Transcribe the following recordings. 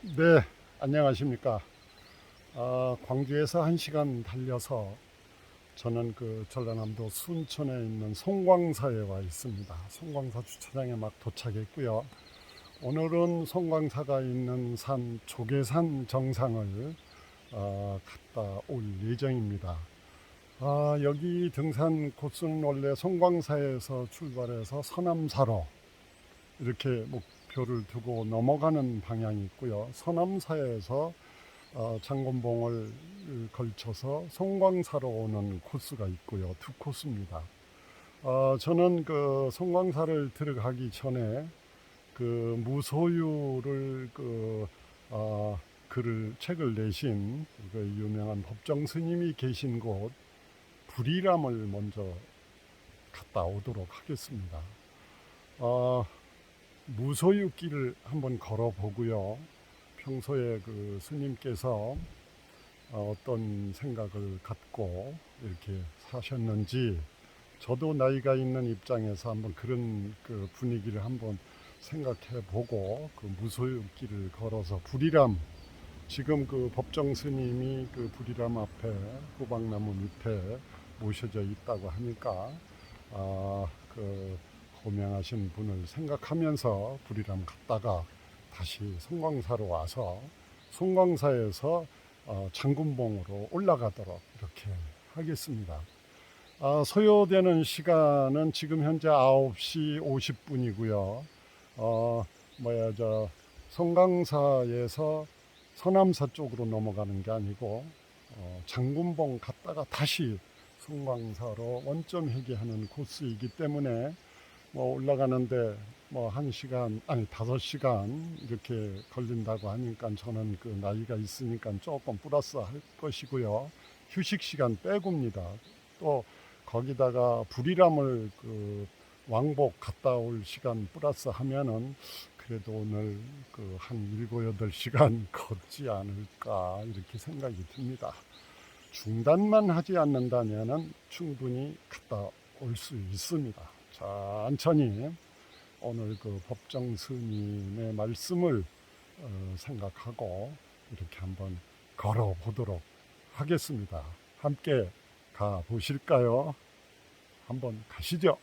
네, 안녕하십니까. 아, 광주에서 한 시간 달려서 저는 그 전라남도 순천에 있는 송광사에 와 있습니다. 송광사 주차장에 막 도착했고요. 오늘은 송광사가 있는 산 조계산 정상을 아, 갔다 올 예정입니다. 아, 여기 등산 코스는 원래 송광사에서 출발해서 서남사로 이렇게 목 표를 두고 넘어가는 방향이 있고요. 서남사에서 어, 장건봉을 걸쳐서 송광사로 오는 코스가 있고요. 두 코스입니다. 어, 저는 그 송광사를 들어가기 전에 그 무소유를 그 어, 글을 책을 내신 그 유명한 법정 스님이 계신 곳 불이람을 먼저 갔다 오도록 하겠습니다. 어, 무소유 길을 한번 걸어보고요. 평소에 그 스님께서 어, 어떤 생각을 갖고 이렇게 사셨는지 저도 나이가 있는 입장에서 한번 그런 그 분위기를 한번 생각해 보고 그 무소유 길을 걸어서 불이람 지금 그 법정 스님이 그 불이람 앞에 호박나무 밑에 모셔져 있다고 하니까 아그 고명하신 분을 생각하면서 불이람 갔다가 다시 송광사로 와서 송광사에서 어, 장군봉으로 올라가도록 이렇게 하겠습니다. 아, 소요되는 시간은 지금 현재 9시 50분이고요. 어, 뭐야, 저, 송강사에서 서남사 쪽으로 넘어가는 게 아니고, 어, 장군봉 갔다가 다시 송광사로 원점 회귀하는 코스이기 때문에 뭐 올라가는데 뭐 한 시간 아니 다섯 시간 이렇게 걸린다고 하니까 저는 그 나이가 있으니까 조금 플러스 할 것이고요. 휴식 시간 빼고입니다. 또 거기다가 불이람을 그 왕복 갔다 올 시간 플러스 하면은 그래도 오늘 그 한 일곱 여덟 시간 걷지 않을까 이렇게 생각이 듭니다. 중단만 하지 않는다면은 충분히 갔다 올 수 있습니다. 천천히 오늘 그 법정 스님의 말씀을 어, 생각하고 이렇게 한번 걸어 보도록 하겠습니다. 함께 가 보실까요? 한번 가시죠.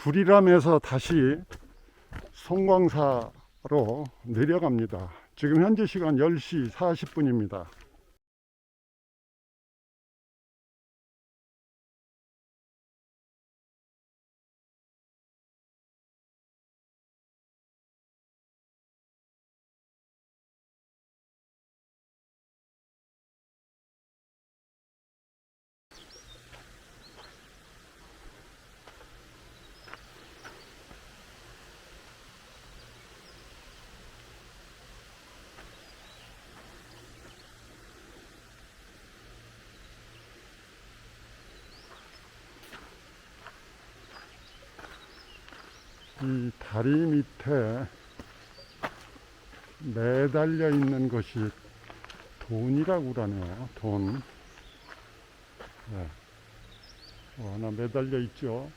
불이람에서 다시 송광사로 내려갑니다. 지금 현재 시간 10시 40분입니다. 이 다리 밑에 매달려 있는 것이 돈이라고 그러네요. 돈. 네. 어, 하나 매달려 있죠.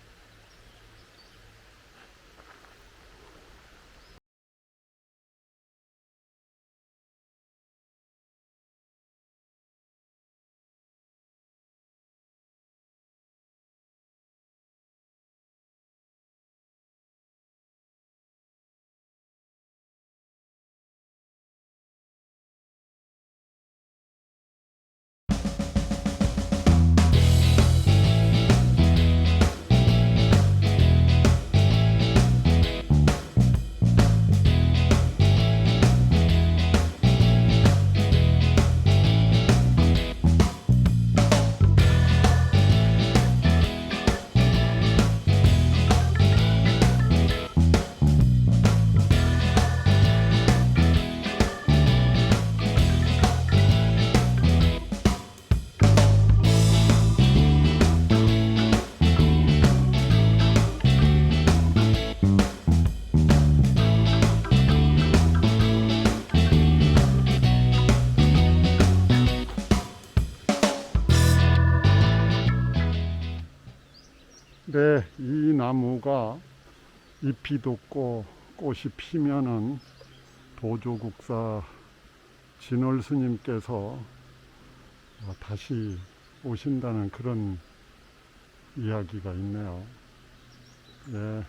잎이 돋고 꽃이 피면은 도조국사 진월 스님께서 어, 다시 오신다는 그런 이야기가 있네요. 네.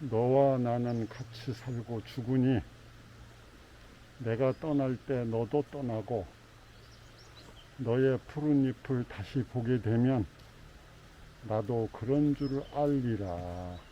너와 나는 같이 살고 죽으니 내가 떠날 때 너도 떠나고 너의 푸른 잎을 다시 보게 되면 나도 그런 줄 알리라.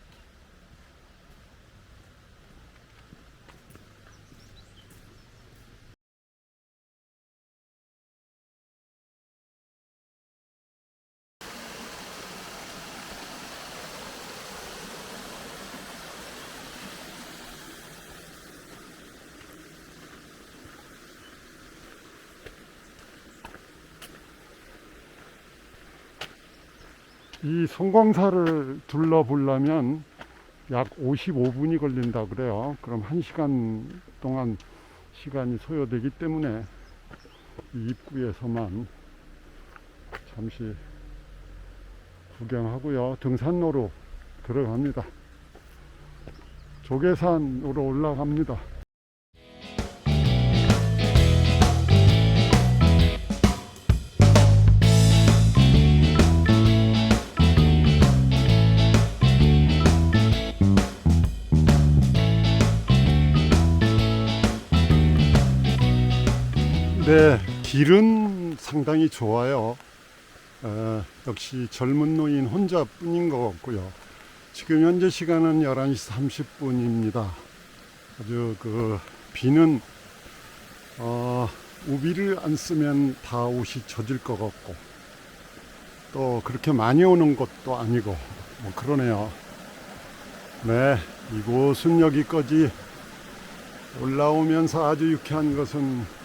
이 송광사를 둘러보려면 약 55분이 걸린다 그래요. 그럼 1시간 동안 시간이 소요되기 때문에 이 입구에서만 잠시 구경하고요. 등산로로 들어갑니다. 조계산으로 올라갑니다. 네, 길은 상당히 좋아요. 어, 역시 젊은 노인 혼자뿐인 것 같고요. 지금 현재 시간은 11시 30분입니다. 아주 그 비는 어, 우비를 안 쓰면 다 옷이 젖을 것 같고 또 그렇게 많이 오는 것도 아니고 뭐 그러네요. 네, 이곳은 여기까지 올라오면서 아주 유쾌한 것은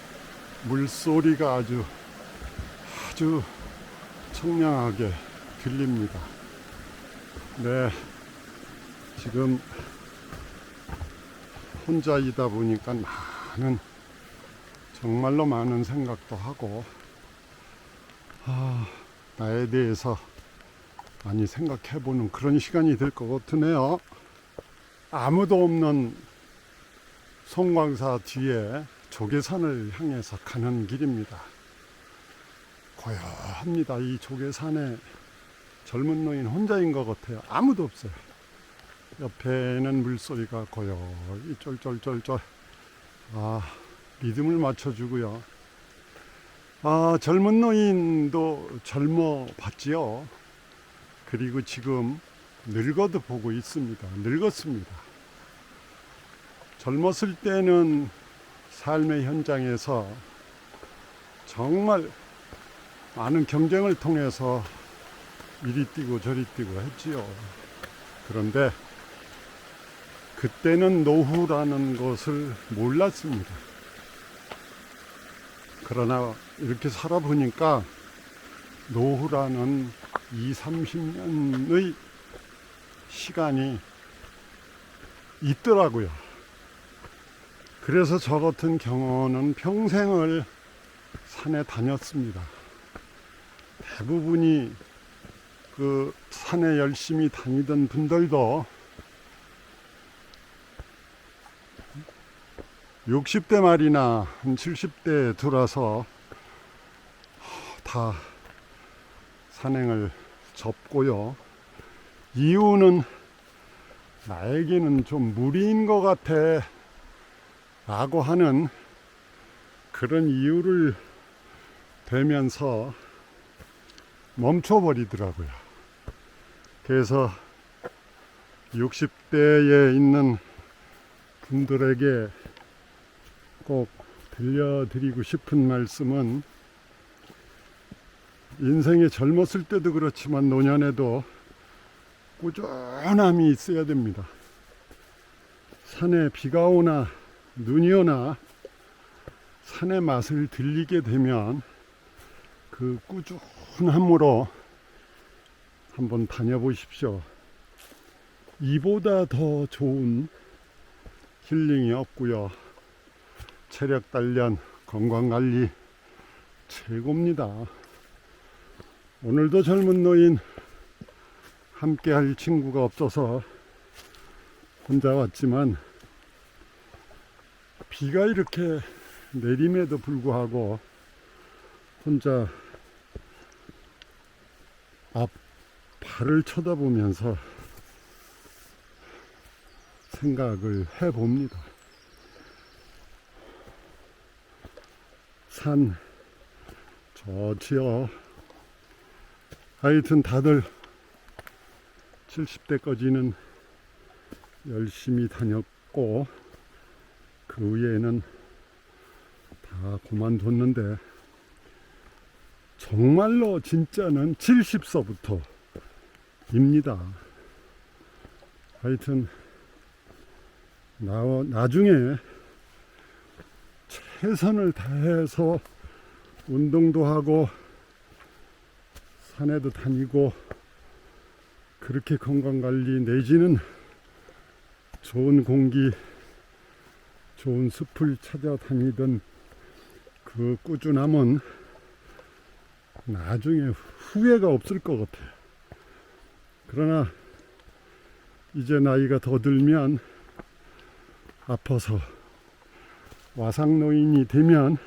물소리가 아주 아주 청량하게 들립니다. 네, 지금 혼자이다 보니까 많은 정말로 많은 생각도 하고 아, 나에 대해서 많이 생각해보는 그런 시간이 될 것 같으네요. 아무도 없는 송광사 뒤에 조계산을 향해서 가는 길입니다. 고요합니다. 이 조계산에 젊은 노인 혼자인 것 같아요. 아무도 없어요. 옆에는 물소리가 고요히 쫄쫄쫄쫄. 아, 리듬을 맞춰주고요. 아, 젊은 노인도 젊어 봤지요. 그리고 지금 늙어도 보고 있습니다. 늙었습니다. 젊었을 때는 삶의 현장에서 정말 많은 경쟁을 통해서 이리 뛰고 저리 뛰고 했지요. 그런데 그때는 노후라는 것을 몰랐습니다. 그러나 이렇게 살아보니까 노후라는 2, 30년의 시간이 있더라고요. 그래서 저 같은 경우는 평생을 산에 다녔습니다. 대부분이 그 산에 열심히 다니던 분들도 60대 말이나 한 70대에 들어서 다 산행을 접고요. 이유는 나에게는 좀 무리인 것 같아 라고 하는 그런 이유를 대면서 멈춰버리더라고요. 그래서 60대에 있는 분들에게 꼭 들려드리고 싶은 말씀은 인생에 젊었을 때도 그렇지만 노년에도 꾸준함이 있어야 됩니다. 산에 비가 오나 눈이 오나 산의 맛을 들리게 되면 그 꾸준함으로 한번 다녀보십시오. 이보다 더 좋은 힐링이 없고요. 체력 단련, 건강 관리 최고입니다. 오늘도 젊은 노인 함께 할 친구가 없어서 혼자 왔지만 비가 이렇게 내림에도 불구하고 혼자 앞 발을 쳐다보면서 생각을 해봅니다. 산 좋지요. 하여튼 다들 70대까지는 열심히 다녔고 그 후에는 다 그만뒀는데 정말로 진짜는 70서부터입니다. 하여튼 나, 나중에 최선을 다해서 운동도 하고 산에도 다니고 그렇게 건강 관리 내지는 좋은 공기 좋은 숲을 찾아다니던 그 꾸준함은 나중에 후회가 없을 것 같아요. 그러나 이제 나이가 더 들면 아파서 와상노인이 되면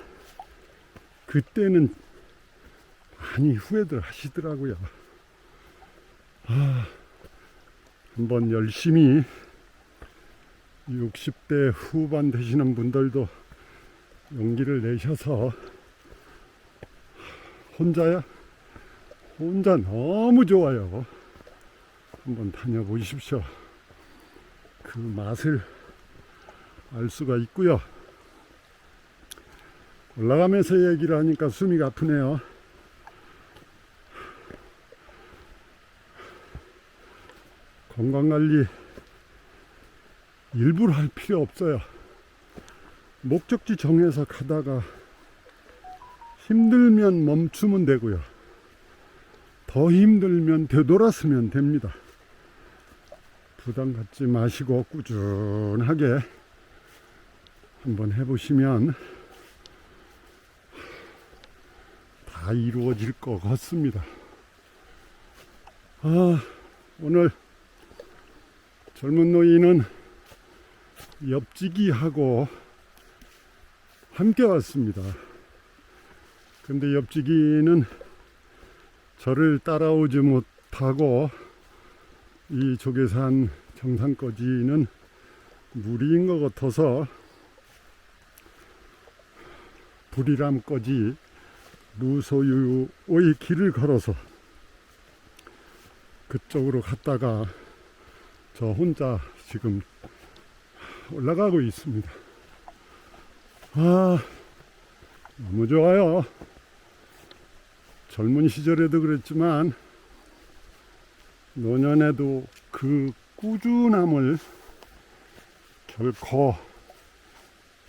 그때는 많이 후회들 하시더라고요. 아, 한번 열심히 60대 후반 되시는 분들도 용기를 내셔서 혼자야? 혼자 너무 좋아요. 한번 다녀보십시오. 그 맛을 알 수가 있고요. 올라가면서 얘기를 하니까 숨이 아프네요. 건강관리 일부러 할 필요 없어요. 목적지 정해서 가다가 힘들면 멈추면 되고요. 더 힘들면 되돌았으면 됩니다. 부담 갖지 마시고 꾸준하게 한번 해보시면 다 이루어질 것 같습니다. 아, 오늘 젊은 노인은 옆지기하고 함께 왔습니다. 근데 옆지기는 저를 따라오지 못하고 이 조계산 정상까지는 무리인 것 같아서 불이람까지 무소유의 길을 걸어서 그쪽으로 갔다가 저 혼자 지금 올라가고 있습니다. 아, 너무 좋아요. 젊은 시절에도 그랬지만, 노년에도 그 꾸준함을 결코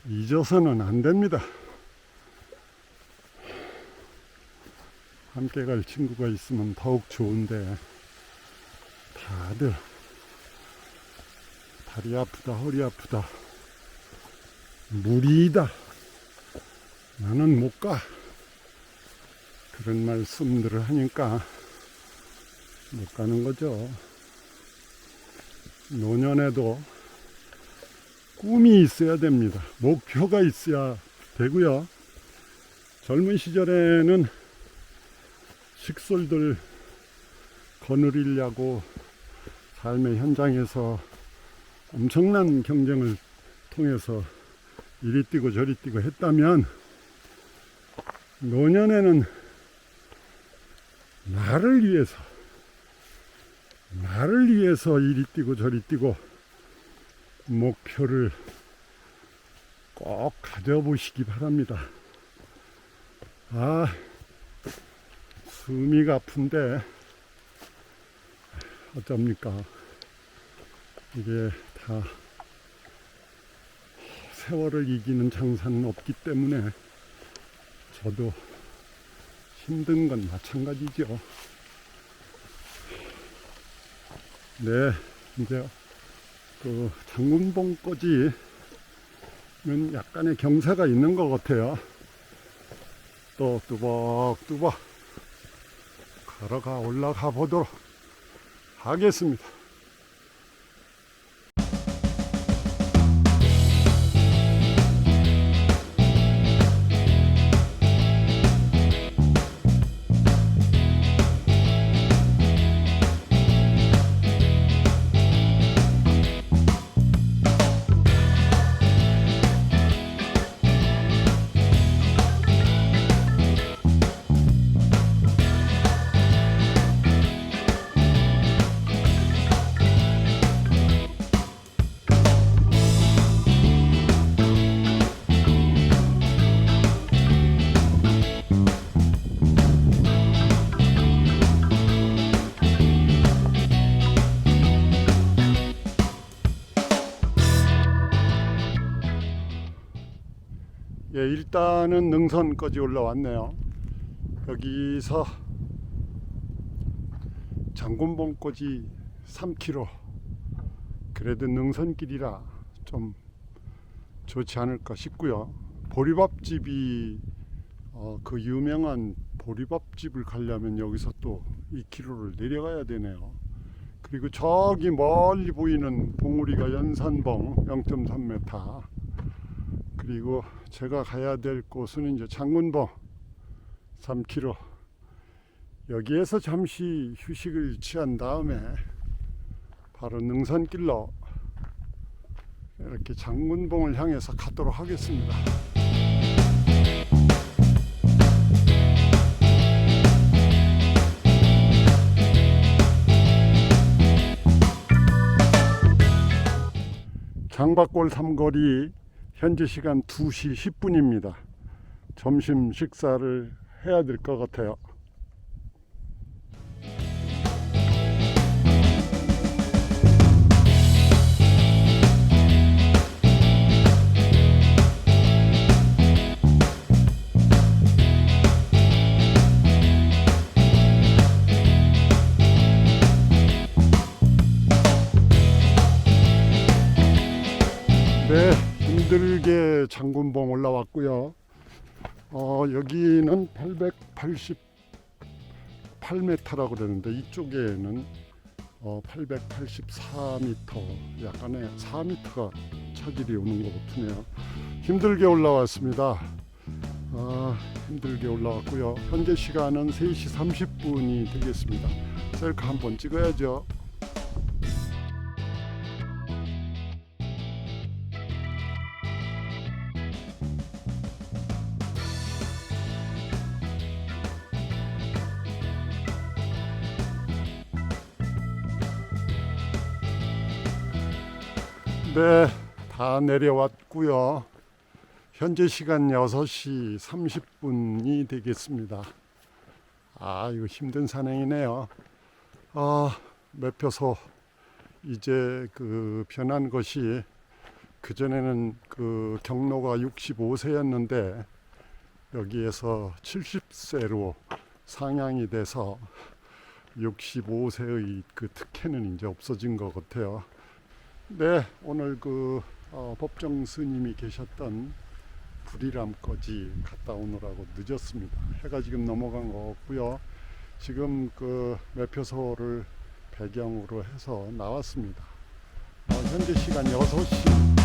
잊어서는 안 됩니다. 함께 갈 친구가 있으면 더욱 좋은데, 다들 다리 아프다, 허리 아프다, 무리다, 나는 못 가. 그런 말씀들을 하니까 못 가는 거죠. 노년에도 꿈이 있어야 됩니다. 목표가 있어야 되고요. 젊은 시절에는 식솔들 거느리려고 삶의 현장에서 엄청난 경쟁을 통해서 이리 뛰고 저리 뛰고 했다면 노년에는 나를 위해서 나를 위해서 이리 뛰고 저리 뛰고 목표를 꼭 가져보시기 바랍니다. 아, 숨이 아픈데 어쩝니까? 이게 다 세월을 이기는 장사는 없기 때문에 저도 힘든 건 마찬가지죠. 네, 이제 그 장군봉까지는 약간의 경사가 있는 것 같아요. 또 뚜벅뚜벅 걸어가 올라가 보도록 하겠습니다. 일단은 능선까지 올라왔네요. 여기서 장군봉까지 3km. 그래도 능선길이라 좀 좋지 않을까 싶고요. 보리밥집이 어, 그 유명한 보리밥집을 가려면 여기서 또 2km를 내려가야 되네요. 그리고 저기 멀리 보이는 봉우리가 연산봉 0.3m. 그리고 제가 가야 될 곳은 이제 장군봉 3km. 여기에서 잠시 휴식을 취한 다음에 바로 능선길로 이렇게 장군봉을 향해서 가도록 하겠습니다. 장박골 삼거리 현재 시간 2시 10분입니다. 점심 식사를 해야 될 것 같아요. 힘들게 장군봉 올라왔고요. 어, 여기는 888m라고 그러는데 이쪽에는 어, 884m, 약간의 4m가 차질이 오는 것 같으네요. 힘들게 올라왔습니다. 아, 힘들게 올라왔고요. 현재 시간은 3시 30분이 되겠습니다. 셀카 한번 찍어야죠. 네, 다 내려왔고요. 현재 시간 6시 30분이 되겠습니다. 아, 이거 힘든 산행이네요. 아, 매표소 이제 그 변한 것이 그전에는 그 경로가 65세였는데 여기에서 70세로 상향이 돼서 65세의 그 특혜는 이제 없어진 것 같아요. 네, 오늘 그 어, 법정 스님이 계셨던 불이람까지 갔다 오느라고 늦었습니다. 해가 지금 넘어간 것 같고요. 지금 그 매표소를 배경으로 해서 나왔습니다. 어, 현재 시간 6시